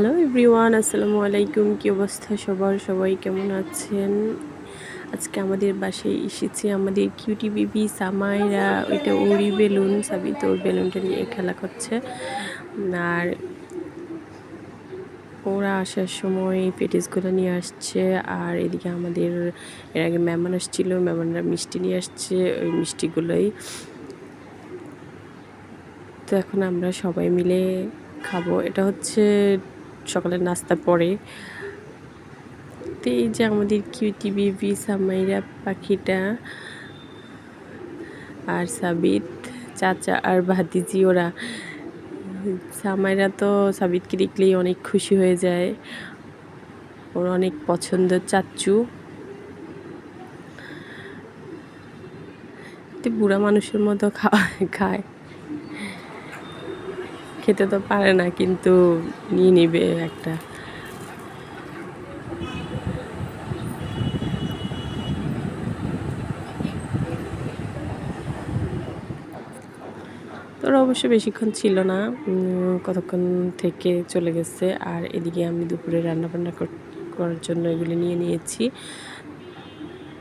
Hello everyone আসসালামু আলাইকুম। কি অবস্থা সবার? সবাই কেমন আছেন? আজকে আমাদের বাসায় এসেছে আমাদের কিউটি বেবি সামাইরা। ওইটা ওরি বেলুন সাবি তো বেলুনটা নিয়ে খেলা করছে। আর ওরা আসার সময় পেটিসগুলো নিয়ে আসছে। আর এদিকে আমাদের, এর আগে মেহমান আসছিল, মেহমানরা মিষ্টি নিয়ে আসছে, ওই মিষ্টিগুলোই। তো এখন আমরা সবাই মিলে খাব। এটা হচ্ছে সকালের নাস্তা পরে। তো এই যে আমাদের কিউটি বেবি সামাইরা পাখিটা আর সাবিত, চাচা আর ভাতিজি, ওরা। সামাইরা তো সাবিতকে দেখলেই অনেক খুশি হয়ে যায়। ওর অনেক পছন্দের চাচ্চু বুড়া মানুষের মতো খাওয়া খায়। খেতে তো পারে না, কিন্তু নিয়ে নিবে একটা। তোরা অবশ্য বেশিক্ষণ ছিল না কতক্ষণ থেকে চলে গেছে, আর এদিকে আমি দুপুরে রান্না বান্না করার জন্য এগুলি নিয়ে নিয়েছি।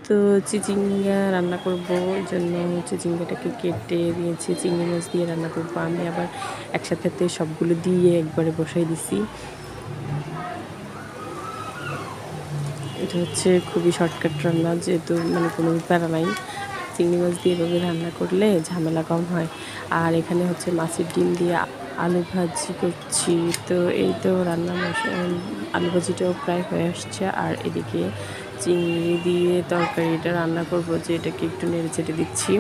তো চিচিঙ্গা রান্না করব, ওই জন্য চিচিঙ্গাটাকে কেটে দিয়েছি। চিংড়ি মাছ দিয়ে রান্না করব আমি। আবার একসাথে সবগুলো দিয়ে একবারে বসাই দিছি। এটা হচ্ছে খুবই শর্টকাট রান্না, যেহেতু মানে কোনো প্যারা নাই। চিংড়ি মাছ দিয়ে এভাবে রান্না করলে ঝামেলা কম হয়। আর এখানে হচ্ছে মাছের ডিম দিয়ে আলু ভাজি করছি। তো এই তো রান্না আলু ভাজিটাও প্রায় হয়ে আসছে। আর এদিকে চিংড়ি দিয়ে তরকারিটা রান্না করব, যে এটাকে একটু নেড়ে চেটে দিচ্ছি।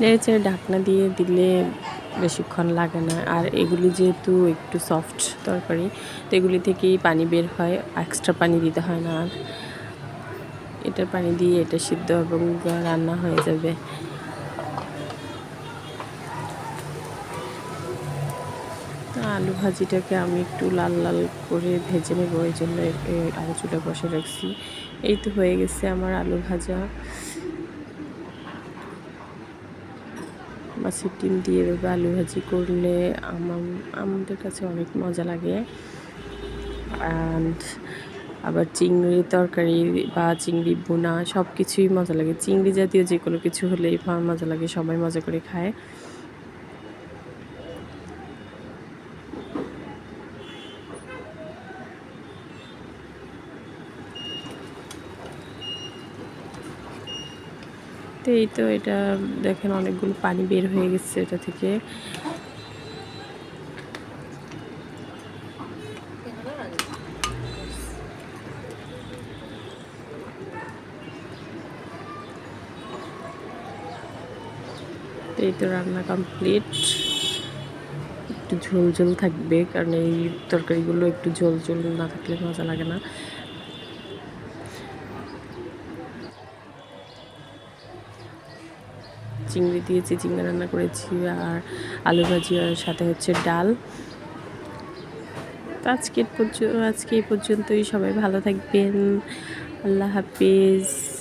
নেড়ে চেড়ে ঢাকনা দিয়ে দিলে বেশিক্ষণ লাগে না। আর এগুলি যেহেতু একটু সফট তরকারি, তো এগুলি থেকেই পানি বের হয় এক্সট্রা পানি দিতে হয় না। আর এটা পানি দিয়ে এটা সিদ্ধ এবং রান্না হয়ে যাবে। আলু ভাজিটাকে আমি একটু লাল লাল করে ভেজে নেব, এই জন্য আলু চুলা বসে রাখছি। এই তো হয়ে গেছে আমার আলু ভাজা। মাছের ডিম দিয়ে এভাবে আলু ভাজি করলে আমার, আমাদের কাছে অনেক মজা লাগে। অ্যান্ড আবার চিংড়ি তরকারি বা চিংড়ি বোনা সব কিছুই মজা লাগে। চিংড়ি জাতীয় যে কোনো কিছু হলেই মজা লাগে, সবাই মজা করে খায়। তো এই তো এটা দেখেন অনেকগুলো পানি বের হয়ে গেছে এটা থেকে। এই তো রান্না কমপ্লিট একটু ঝোল ঝোল থাকবে, কারণ এই তরকারিগুলো একটু ঝোল ঝোল না থাকলে মজা লাগে না। চিংড়ি দিয়েছি, চিংড়ি রান্না করেছি আর আলু ভাজি আর সাথে হচ্ছে ডাল। তো আজকে আজকে এই পর্যন্তই। সবাই ভালো থাকবেন। আল্লাহ হাফিজ।